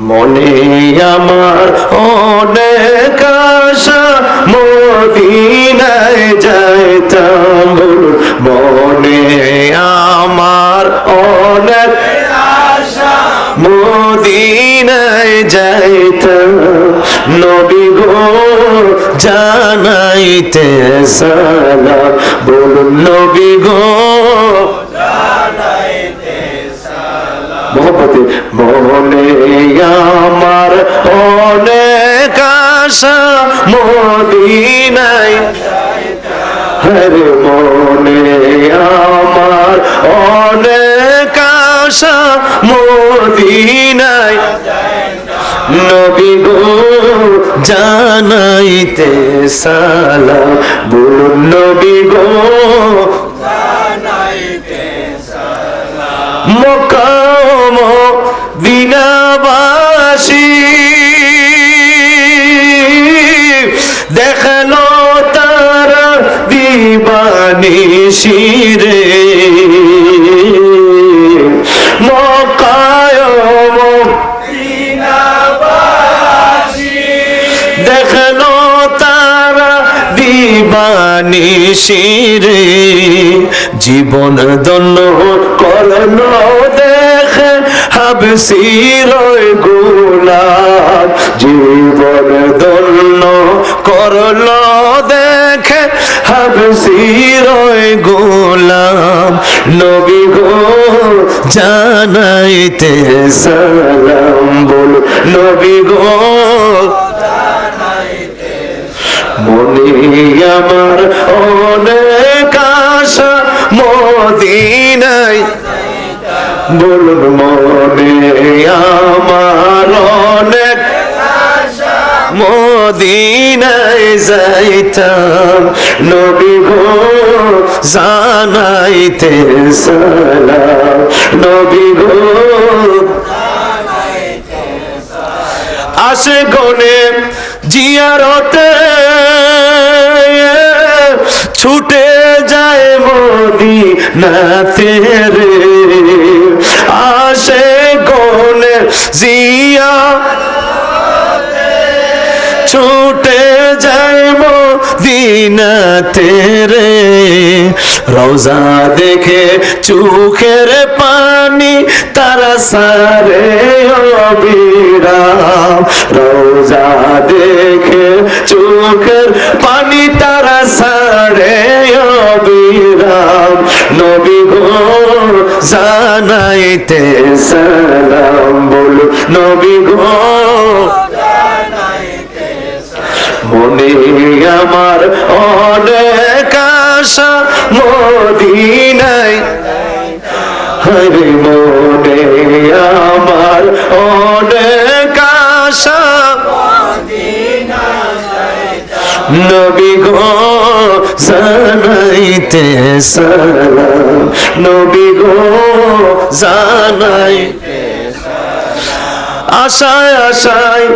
মনে আমার অনেক আশা, মদিনায় যাইতাম। মনে আমার অনেক মদিনায় যাইতাম। নবী গো, জানাইতে সালাম। বলুন, নবী গো মহব্বতে, মনে আমার অনেক আশা মদিনায় হরে মনে আমার অনেক আশা মদিনায় নবী জানাইতে সালাম, বলুন নবী গো মকাম শিরে মকায়ম দেখল তারা দিবানি শিরে। জীবন দন্য করল দেখে হাবসির গোলাপ। জীবন দন্য করল নবী গো, জানাইতে সালাম বল। নবী গো, মনে আমার অনেক আশা, মদিনায় বলুন, মনে আমার অনেক মদিনায় যাইতাম, নবী গো জানাইতে সালাম, নবী গো আসে গনে জিয়ারতে ছুটে যায় মোদি নাতে রে আসে গনে জিয়া ছুটে যায় মদিনাতে রে। রোজা দেখে চোখের পানি তারা সারে অবিরাম। রোজা দেখে চোখের পানি তারা সারে অবিরাম। নবী গো, জানাইতে সালাম বল। নবী গো মনে আমার অনেক আশা, মদিনায়। হরে মনে আমার অনেক আশা। নবী গো, জানাইতে সালাম। নবী গো জানাইতে আশায় আশায়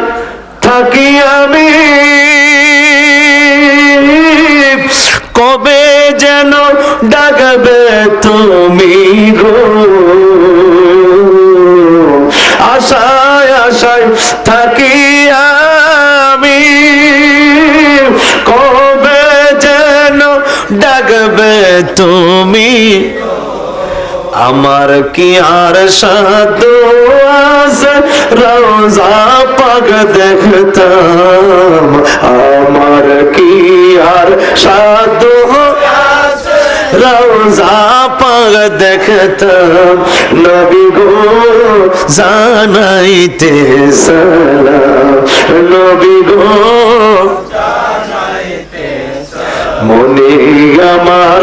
থাকি আমি। যেন ডাকবে তুমি গো। আশায় আশায় থাকি আমি। কবে যেন ডাকবে তুমি? আমার কি আর সাধু রোজা পাগ দেখতাম। আমার কি আর সাধ রোজা পাগ দেখতাম, নবী গো জানাইতে সালাম। নবী গো মনে আমার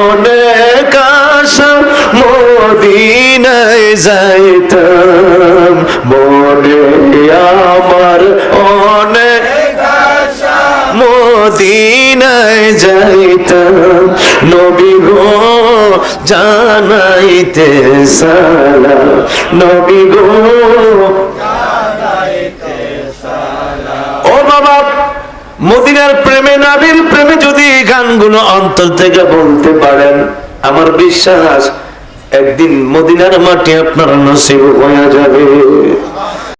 অনেক আশা, মদিনায় যাইতাম। মনে আমার অনেক মদিনায় যাইতাম। নবী গো, জানাইতে সালাম। নবী গো ও বাবা, মদিনার প্রেমে, নাবির প্রেমে যদি গানগুলো অন্তর থেকে বলতে পারেন, আমার বিশ্বাস একদিন মদিনার মাটি আপনার নসিব হয়ে যাবে।